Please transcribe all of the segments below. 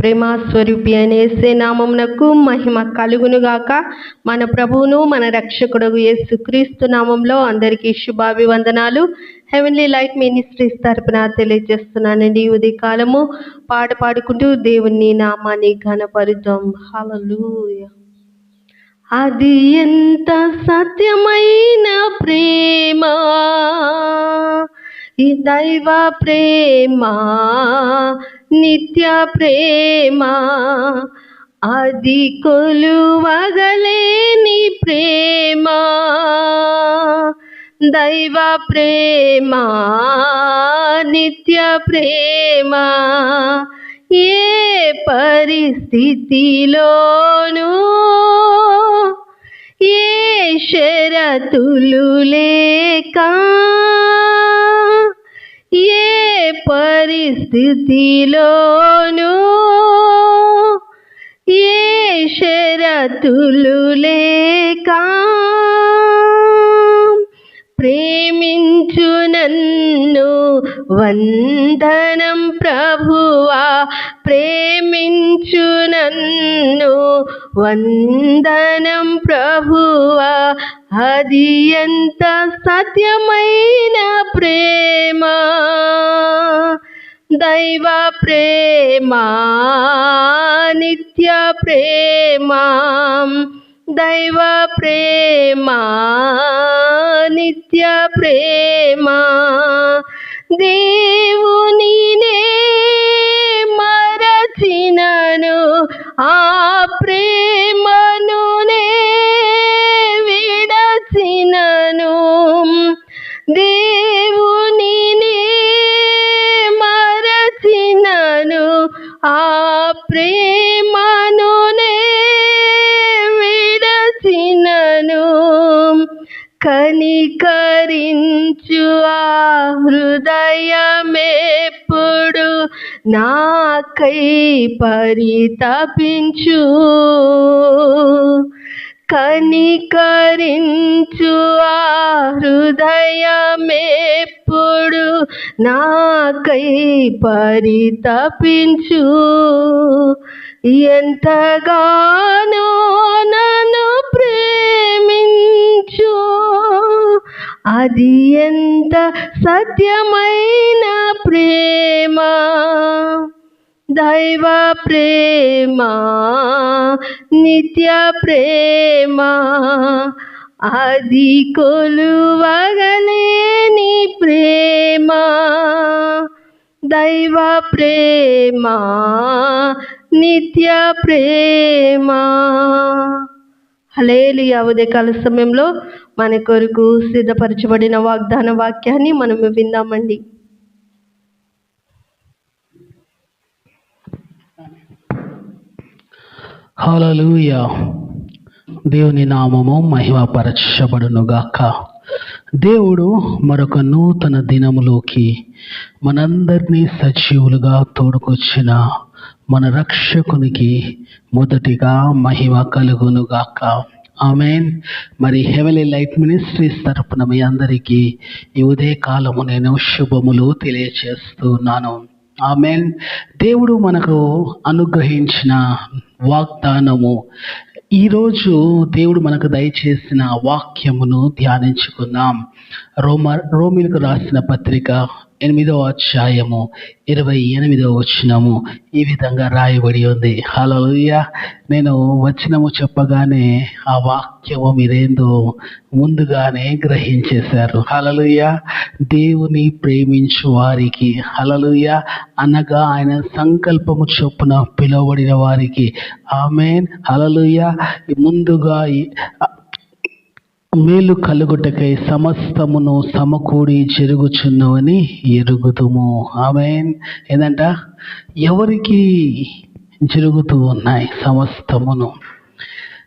ప్రేమ స్వరూపి అనేసే నామమునకు మహిమ కలుగునుగాక. మన ప్రభువును మన రక్షకుడు యేసుక్రీస్తు నామంలో అందరికీ శుభాభివందనాలు. హెవెన్లీ లైట్ మినిస్ట్రీస్ తరపున తెలియజేస్తున్నానండి ఉదయ కాలము పాట పాడుకుంటూ దేవుని నామాన్ని ఘనపరుద్దాం. హల్లెలూయా. అది ఎంత సత్యమైన ప్రేమ. ఈ దైవ ప్రేమ. నిత్య ప్రేమ అది కొలువగలేని ప్రేమ. దైవ ప్రేమ నిత్య ప్రేమ. ఏ పరిస్థితిలోనూ ఏ షరతులు లేక ఏ పరిస్థితిలోనూ ఏ షరతులు లేక ప్రేమించు నన్ను వందనం ప్రభువా ప్రేమించు నన్ను వందనం ప్రభువా అది ఎంత సత్యమైన ప్రేమ? దైవ ప్రేమ నిత్య ప్రేమ దైవ ప్రేమ నిత్య ప్రేమ. దేవునినే మరచినను ఆ ప్రేమ విడచినను దేవునినే మరచినను. ఆ ప్రేమను విడచినను కనికరించు ఆ హృదయమెప్పుడు నాకై పరితపించు. కనికరించు ఆ హృదయమెప్పుడు నాకై పరితపించు. ఎంతగానో నన్ను ప్రేమించు. అది ఎంత సత్యమైన ప్రేమ. దైవ ప్రేమ నిత్య ప్రేమ. అది కొలువగలేని ప్రేమ. దైవ ప్రేమ నిత్య ప్రేమ. హలేలి ఉదయకాల సమయంలో మన కొరకు సిద్ధపరచబడిన వాగ్దాన వాక్యాన్ని మనం విందామండి హల్లెలూయ. దేవుని నామము మహిమపరచబడునుగాక. దేవుడు మరొక నూతన దినములోకి మనందరినీ సజీవులుగా తోడుకొచ్చిన మన రక్షకునికి మొదటిగా మహిమ కలుగునుగాక. ఆమెన్. మరి హెవెలీ లైట్ మినిస్ట్రీస్ తరపున మీ అందరికీ ఈ ఉదయకాలము నేను శుభములు తెలియచేస్తున్నాను. ఆమెన్. దేవుడు మనకు అనుగ్రహించిన వాగ్దానము. ఈరోజు దేవుడు మనకు దయచేసిన వాక్యమును ధ్యానించుకుందాం. రోమ రోమిలకు రాసిన పత్రిక ఎనిమిదవ అధ్యాయము ఇరవై ఎనిమిదవ వచనము ఈ విధంగా రాయబడి ఉంది. హలోయ నేను వచనము చెప్పగానే ఆ వాక్యము మీరేందో ముందుగానే గ్రహించేశారు. హలలుయ దేవుని ప్రేమించు వారికి హలలుయ అనగా ఆయన సంకల్పము చొప్పున పిలువబడిన వారికి. ఆమెన్ హలలుయ ముందుగా మేలు కలుగుటకై సమస్తమును సమకూడి జరుగుచున్నవని ఎరుగుతుము ఆమె ఏందంట? ఎవరికి జరుగుతూ ఉన్నాయి సమస్తమును?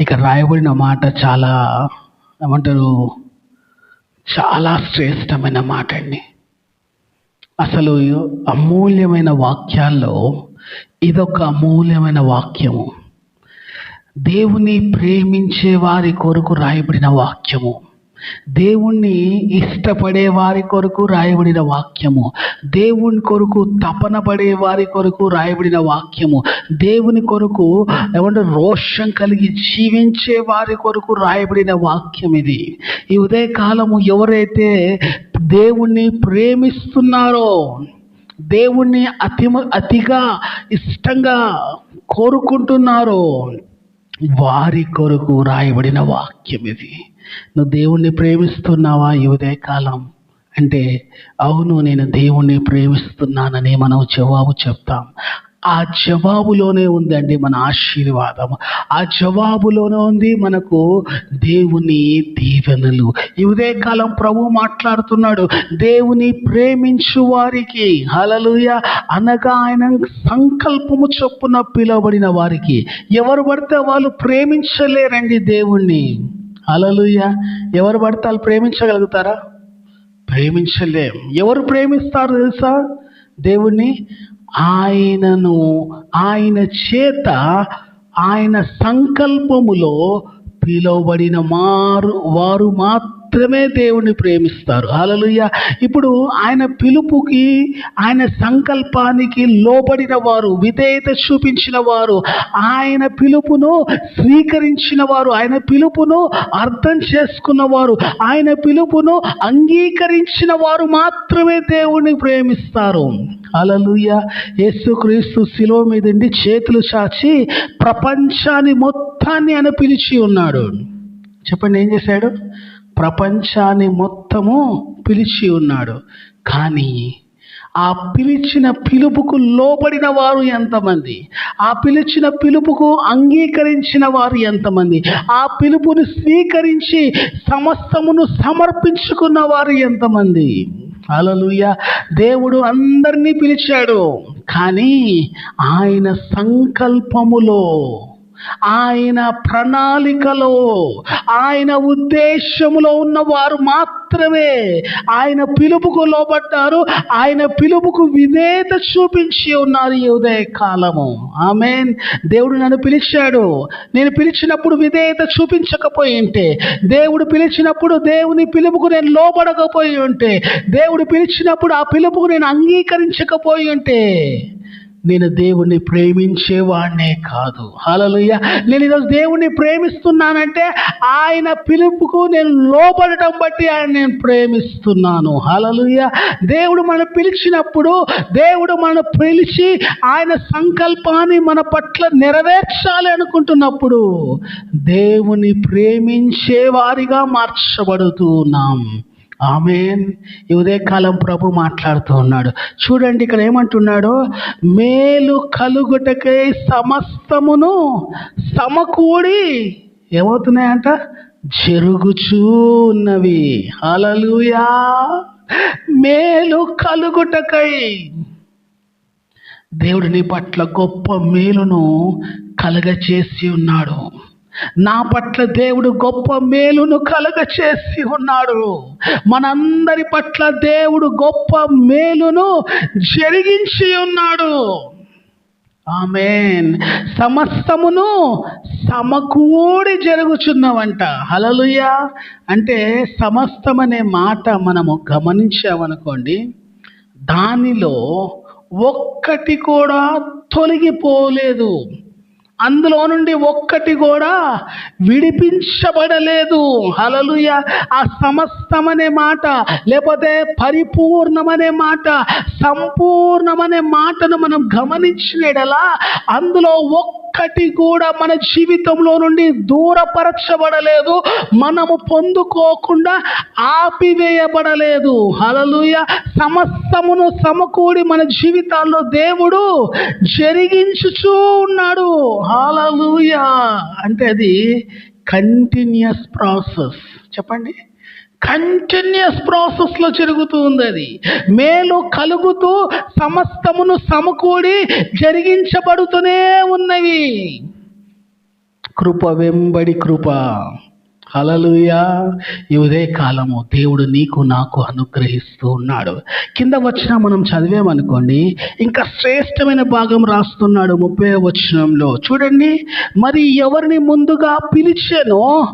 ఇక రాయబడిన మాట చాలా ఏమంటారు? చాలా శ్రేష్టమైన మాట అండి. అసలు అమూల్యమైన వాక్యాల్లో ఇదొక అమూల్యమైన వాక్యము. దేవుని ప్రేమించే వారి కొరకు రాయబడిన వాక్యము. దేవుణ్ణి ఇష్టపడే వారి కొరకు రాయబడిన వాక్యము. దేవుని కొరకు తపన పడే వారి కొరకు రాయబడిన వాక్యము. దేవుని కొరకు ఏమంటే రోషం కలిగి జీవించే వారి కొరకు రాయబడిన వాక్యం ఇది. ఈ ఉదయకాలము ఎవరైతే దేవుణ్ణి ప్రేమిస్తున్నారో దేవుణ్ణి అతి అతిగా ఇష్టంగా కోరుకుంటున్నారో వారి కొరకు రాయబడిన వాక్యం ఇది. నువ్వు దేవుణ్ణి ప్రేమిస్తున్నావా ఈ ఉదయకాలం? అంటే అవును నేను దేవుణ్ణి ప్రేమిస్తున్నానని మనం జవాబు చెప్తాం. ఆ జవాబులోనే ఉందండి మన ఆశీర్వాదం. ఆ జవాబులోనే ఉంది మనకు దేవుని దీవెనలు. ఈ ఉదయకాలం ప్రభు మాట్లాడుతున్నాడు దేవుని ప్రేమించు వారికి హలలుయ అనగా ఆయన సంకల్పము చొప్పున పిలువబడిన వారికి ఎవరు పడితే వాళ్ళు ప్రేమించలేరండి దేవుణ్ణి. హలలుయ ఎవరు పడితే వాళ్ళు ప్రేమించగలుగుతారా? ప్రేమించలేం. ఎవరు ప్రేమిస్తారు తెలుసా? దేవుణ్ణి ఆయనను ఆయన చేత ఆయన సంకల్పములో పిలువబడిన మారు వారు మాత్రం మాత్రమే దేవుణ్ణి ప్రేమిస్తారు. హల్లెలూయా. ఇప్పుడు ఆయన పిలుపుకి ఆయన సంకల్పానికి లోబడిన వారు విధేయత చూపించిన వారు ఆయన పిలుపును స్వీకరించిన వారు ఆయన పిలుపును అర్థం చేసుకున్న వారు ఆయన పిలుపును అంగీకరించిన వారు మాత్రమే దేవుణ్ణి ప్రేమిస్తారు. అలలుయ యేసుక్రీస్తు శిలువ మీదండి చేతులు చాచి ప్రపంచాన్ని మొత్తాన్ని ఆయన పిలిచి ఉన్నాడు. చెప్పండి ఏం చేశాడు? ప్రపంచాన్ని మొత్తము పిలిచి ఉన్నాడు. కానీ ఆ పిలిచిన పిలుపుకు లోబడిన వారు ఎంతమంది? ఆ పిలిచిన పిలుపుకు అంగీకరించిన వారు ఎంతమంది? ఆ పిలుపును స్వీకరించి సమస్తమును సమర్పించుకున్న వారు ఎంతమంది? అలలుయ దేవుడు అందరినీ పిలిచాడు. కానీ ఆయన సంకల్పములో ఆయన ప్రణాళికలో ఆయన ఉద్దేశములో ఉన్న వారు మాత్రమే ఆయన పిలుపుకు లోబడ్డారు ఆయన పిలుపుకు విధేత చూపించి ఉన్నారు ఈ ఉదయ కాలము ఆమెన్. దేవుడు నన్ను పిలిచాడు. నేను పిలిచినప్పుడు విధేయత చూపించకపోయి ఉంటే దేవుడు పిలిచినప్పుడు దేవుని పిలుపుకు నేను లోబడకపోయి ఉంటే దేవుడు పిలిచినప్పుడు ఆ పిలుపుకు నేను అంగీకరించకపోయి ఉంటే నేను దేవుణ్ణి ప్రేమించేవాడినే కాదు. హలలుయ్య నేను ఈరోజు దేవుణ్ణి ప్రేమిస్తున్నానంటే ఆయన పిలుపుకు నేను లోపడటం బట్టి ఆయన నేను ప్రేమిస్తున్నాను. హలలుయ్య దేవుడు మనం పిలిచినప్పుడు దేవుడు మనం పిలిచి ఆయన సంకల్పాన్ని మన పట్ల నెరవేర్చాలి అనుకుంటున్నప్పుడు దేవుని ప్రేమించే వారిగా మార్చబడుతున్నాం ఆమెన్. ఈ ఉదయకాలం ప్రభు మాట్లాడుతూ ఉన్నాడు. చూడండి ఇక్కడ ఏమంటున్నాడు? మేలు కలుగుటకై సమస్తమును సమకూడి ఏమవుతున్నాయంట? జరుగుచూ ఉన్నవి హలలుయా మేలు కలుగుటకై. దేవుడిని పట్ల గొప్ప మేలును కలగచేసి ఉన్నాడు. నా పట్ల దేవుడు గొప్ప మేలును కలగ చేసి ఉన్నాడు. మనందరి పట్ల దేవుడు గొప్ప మేలును జరిగించి ఉన్నాడు. ఆమెన్. సమస్తమును సమకూడి జరుగుచున్నవంట. హలలుయ అంటే సమస్తం అనే మాట మనము గమనించామనుకోండి దానిలో ఒక్కటి కూడా తొలగిపోలేదు. అందులో నుండి ఒక్కటి కూడా విడిపించబడలేదు. హలలుయ ఆ సమస్య సమస్తమనే మాట లేకపోతే పరిపూర్ణమనే మాట సంపూర్ణమనే మాటను మనం గమనించినడలా అందులో ఒక్కటి కూడా మన జీవితంలో నుండి దూరపరచబడలేదు మనము పొందుకోకుండా ఆపివేయబడలేదు. హలలుయ సమస్తమును సమకూడి మన జీవితాల్లో దేవుడు జరిగించుచూ ఉన్నాడు. హాలూయ అంటే అది కంటిన్యూస్ ప్రాసెస్ చెప్పండి. కంటిన్యూస్ ప్రాసెస్లో జరుగుతూ ఉంది అది. మేలు కలుగుతూ సమస్తమును సమకూడి జరిగించబడుతూనే ఉన్నవి. కృప వెంబడి కృప. అలలుయా ఈ ఉదయ కాలము దేవుడు నీకు నాకు అనుగ్రహిస్తూ ఉన్నాడు. కింద వచ్చిన మనం చదివామనుకోండి ఇంకా శ్రేష్టమైన భాగం రాస్తున్నాడు ముప్పై వచనంలో. చూడండి మరి ఎవరిని ముందుగా పిలిచానో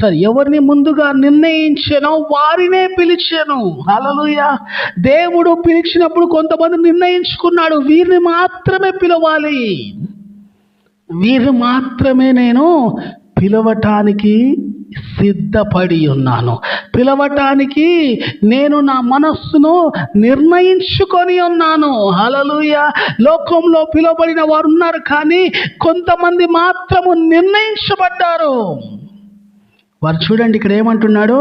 సరే ఎవరిని ముందుగా నిర్ణయించానో వారినే పిలిచాను. అలలుయ దేవుడు పిలిచినప్పుడు కొంతమంది నిర్ణయించుకున్నాడు. వీరిని మాత్రమే పిలవాలి. వీరు మాత్రమే నేను పిలవటానికి సిద్ధపడి ఉన్నాను. పిలవటానికి నేను నా మనస్సును నిర్ణయించుకొని ఉన్నాను. హలలుయ లోకంలో పిలువబడిన వారు ఉన్నారు కానీ కొంతమంది మాత్రము నిర్ణయించబడ్డారు. వారు చూడండి ఇక్కడ ఏమంటున్నాడు?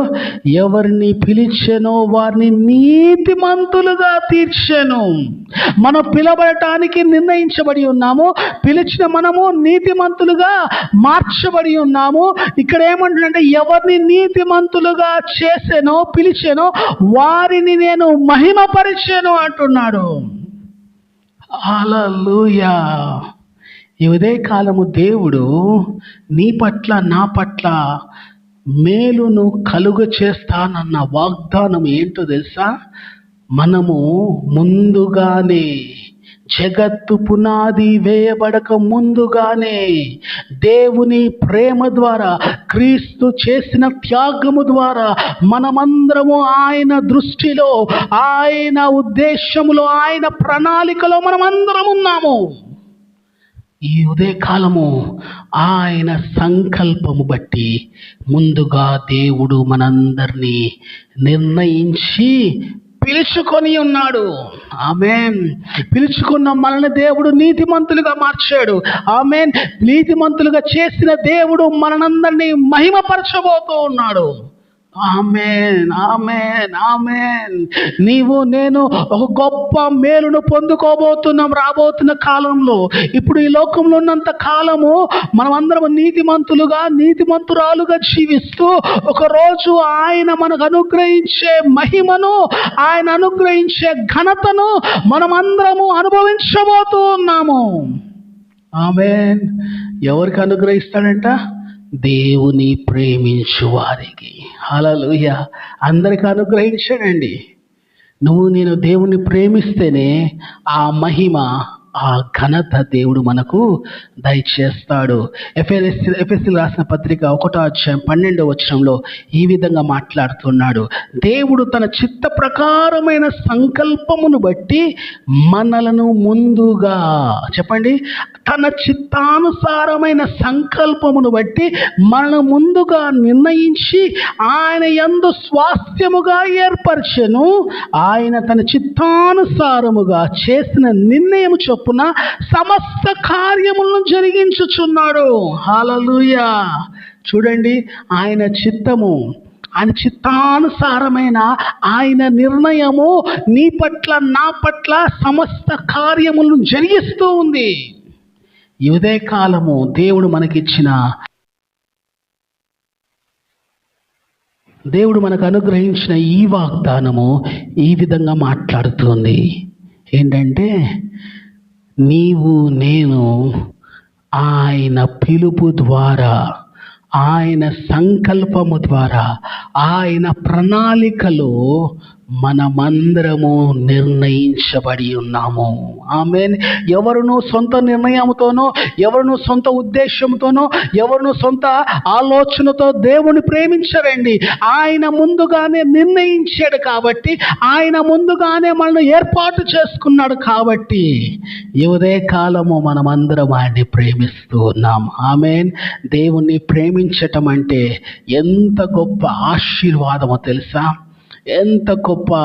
ఎవరిని పిలిచెనో వారిని నీతిమంతులుగా తీర్చెను. మనం పిలబడటానికి నిర్ణయించబడి ఉన్నాము. పిలిచిన మనము నీతిమంతులుగా మార్చబడి ఉన్నాము. ఇక్కడ ఏమంటున్నాడంటే ఎవరిని నీతిమంతులుగా చేసెనో పిలిచెనో వారిని నేను మహిమపరిచాను అంటున్నాడు. అలలుయా ఈ ఉదయకాలము దేవుడు నీ పట్ల నా పట్ల మేలును కలుగ చేస్తానన్న వాగ్దానం ఏంటో తెలుసా? మనము ముందుగానే జగత్తు పునాది వేయబడక ముందుగానే దేవుని ప్రేమ ద్వారా క్రీస్తు చేసిన త్యాగము ద్వారా మనమందరము ఆయన దృష్టిలో ఆయన ఉద్దేశములో ఆయన ప్రణాళికలో మనమందరం ఉన్నాము. ఈ ఉదయకాలము ఆయన సంకల్పము బట్టి ముందుగా దేవుడు మనందరినీ నిర్ణయించి పిలుచుకొని ఉన్నాడు. ఆమెన్. పిలుచుకున్న మనల్ని దేవుడు నీతిమంతులుగా మార్చాడు. ఆమెన్. నీతిమంతులుగా చేసిన దేవుడు మనందరినీ మహిమపరచబోతూ ఉన్నాడు. Amen amen amen. నీవు నేను ఒక గొప్ప మేలును పొందుకోబోతున్నాం రాబోతున్న కాలంలో. ఇప్పుడు ఈ లోకంలో ఉన్నంత కాలము మనమందరం నీతిమంతులుగా నీతిమంతురాలుగా జీవిస్తూ ఒకరోజు ఆయన మనకు అనుగ్రహించే మహిమను ఆయన అనుగ్రహించే ఘనతను మనమందరము అనుభవించబోతూ ఉన్నాము ఆమెన్. ఎవరికి అనుగ్రహిస్తాడంట? దేవుని ప్రేమించు వారికి. హలలుయ అందరికి అనుగ్రహించాడండి నువ్వు నేను దేవుణ్ణి ప్రేమిస్తేనే ఆ మహిమ ఆ ఘనత దేవుడు మనకు దయచేస్తాడు. ఎఫ్ఎస్ ఎఫ్ఎస్సీలు రాసిన పత్రిక ఒకటో అధ్యాయం పన్నెండో వచ్చరంలో ఈ విధంగా మాట్లాడుతున్నాడు. దేవుడు తన చిత్త ప్రకారమైన సంకల్పమును బట్టి మనలను ముందుగా చెప్పండి. తన చిత్తానుసారమైన సంకల్పమును బట్టి మనను ముందుగా నిర్ణయించి ఆయన ఎందు స్వాస్థ్యముగా ఏర్పరచను. ఆయన తన చిత్తానుసారముగా చేసిన నిర్ణయం చొప్పున సమస్త కార్యములను జరిగించుచున్నాడు. హల్లెలూయా. చూడండి ఆయన చిత్తము ఆయన చిత్తానుసారమైన ఆయన నిర్ణయము నీ పట్ల నా పట్ల సమస్త కార్యములను జరిగిస్తూ ఉంది. ఈ ఉదయకాలము దేవుడు మనకిచ్చిన దేవుడు మనకు అనుగ్రహించిన ఈ వాగ్దానము ఈ విధంగా మాట్లాడుతుంది. ఏంటంటే నీవు నేను ఆయన పిలుపు ద్వారా ఆయన సంకల్పము ద్వారా ఆయన ప్రణాళికలో మనమందరము నిర్ణయించబడి ఉన్నాము. ఆమె ఎవరును సొంత నిర్ణయంతోనో ఎవరును సొంత ఉద్దేశంతోనో ఎవరును సొంత ఆలోచనతో దేవుని ప్రేమించరండి. ఆయన ముందుగానే నిర్ణయించాడు కాబట్టి ఆయన ముందుగానే మనల్ని ఏర్పాటు చేసుకున్నాడు కాబట్టి ఇదే కాలము మనమందరం ఆయన్ని ప్రేమిస్తూ ఉన్నాం. ఆమెన్. దేవుణ్ణి ప్రేమించటం అంటే ఎంత గొప్ప ఆశీర్వాదమో తెలుసా? ఎంత గొప్ప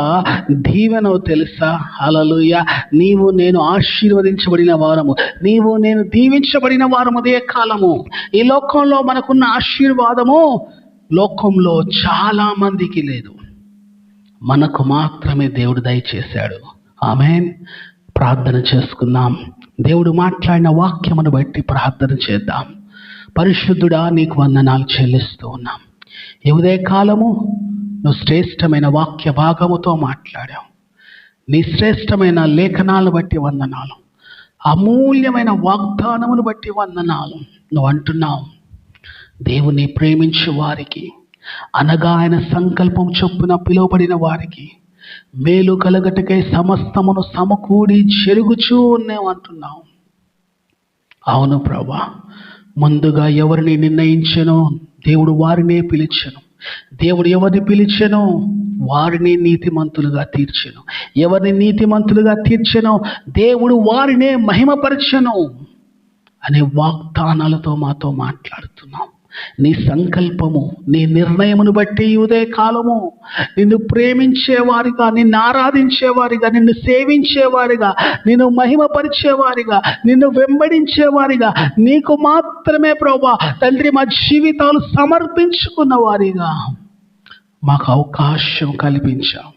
దీవెనో తెలుసా? అలలుయ నీవు నేను ఆశీర్వదించబడిన వారము. నీవు నేను దీవించబడిన వారము అదే కాలము. ఈ లోకంలో మనకున్న ఆశీర్వాదము లోకంలో చాలా మందికి లేదు. మనకు మాత్రమే దేవుడు దయచేశాడు ఆమెన్. ప్రార్థన చేసుకుందాం. దేవుడు మాట్లాడిన వాక్యమును బట్టి ప్రార్థన చేద్దాం. పరిశుద్ధుడా నీకు వందనాలు చెల్లిస్తూ ఉన్నాం. ఈ కాలము నువ్వు శ్రేష్టమైన వాక్య భాగముతో మాట్లాడావు. నీ శ్రేష్టమైన లేఖనాలను బట్టి వందనాలు. అమూల్యమైన వాగ్దానమును బట్టి వందనాలు. నువ్వు అంటున్నావు దేవుని ప్రేమించు వారికి అనగా ఆయన సంకల్పం చొప్పున పిలువబడిన వారికి మేలు కలగటకై సమస్తమును సమకూడి చెరుగుచూ ఉన్నావు అవును ప్రభా ముందుగా ఎవరిని నిర్ణయించను దేవుడు వారినే పిలిచను. దేవుడు ఎవరిని పిలిచెను వారిని నీతిమంతులుగా తీర్చెను. ఎవరిని నీతిమంతులుగా తీర్చెను దేవుడు వారినే మహిమపరచెను అనే వాగ్దానాలతో మాతో మాట్లాడుతున్నాం. నీ సంకల్పము నీ నిర్ణయమును బట్టి ఉదయ కాలము నిన్ను ప్రేమించేవారిగా నిన్ను ఆరాధించేవారిగా నిన్ను సేవించేవారిగా నిన్ను మహిమపరిచేవారిగా నిన్ను వెంబడించేవారిగా నీకు మాత్రమే ప్రభా తండ్రి మా జీవితాలు సమర్పించుకున్న వారిగా మాకు అవకాశం కల్పించాం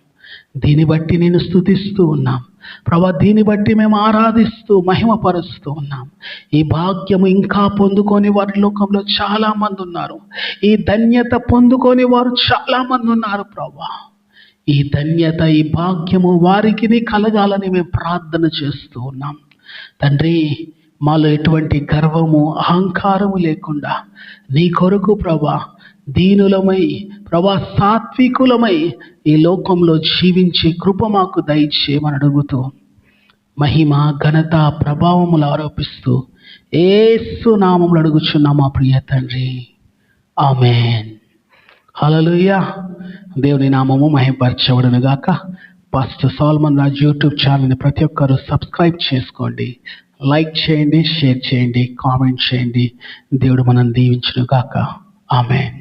దీన్ని బట్టి నేను స్థుతిస్తూ ఉన్నాం. ప్రభా దీన్ని బట్టి మేము ఆరాధిస్తూ మహిమపరుస్తూ ఉన్నాం. ఈ భాగ్యము ఇంకా పొందుకొని వారి లోకంలో చాలా మంది ఉన్నారు. ఈ ధన్యత పొందుకొని వారు చాలా మంది ఉన్నారు ప్రభా. ఈ ధన్యత ఈ భాగ్యము వారికి కలగాలని మేము ప్రార్థన చేస్తూ ఉన్నాం. తండ్రి మాలో ఎటువంటి గర్వము అహంకారము లేకుండా నీ కొరకు ప్రభా దీనులమై ప్రభా సాత్వికులమై ఈ లోకంలో జీవించి కృప మాకు దయచేయమని అడుగుతూ మహిమ ఘనత ప్రభావములు ఆరోపిస్తూ ఏసు నామములు అడుగుచున్నా మా ప్రియ తండ్రి. ఆమెన్. హల్లెలూయా. దేవుని నామము మహిమపరచబడును గాక పాస్టర్ సాల్మన్ రాజ్ యూట్యూబ్ ఛానల్ని ప్రతి ఒక్కరూ సబ్స్క్రైబ్ చేసుకోండి. లైక్ చేయండి షేర్ చేయండి కామెంట్ చేయండి. దేవుడు మనం దీవించును గాక ఆమెన్.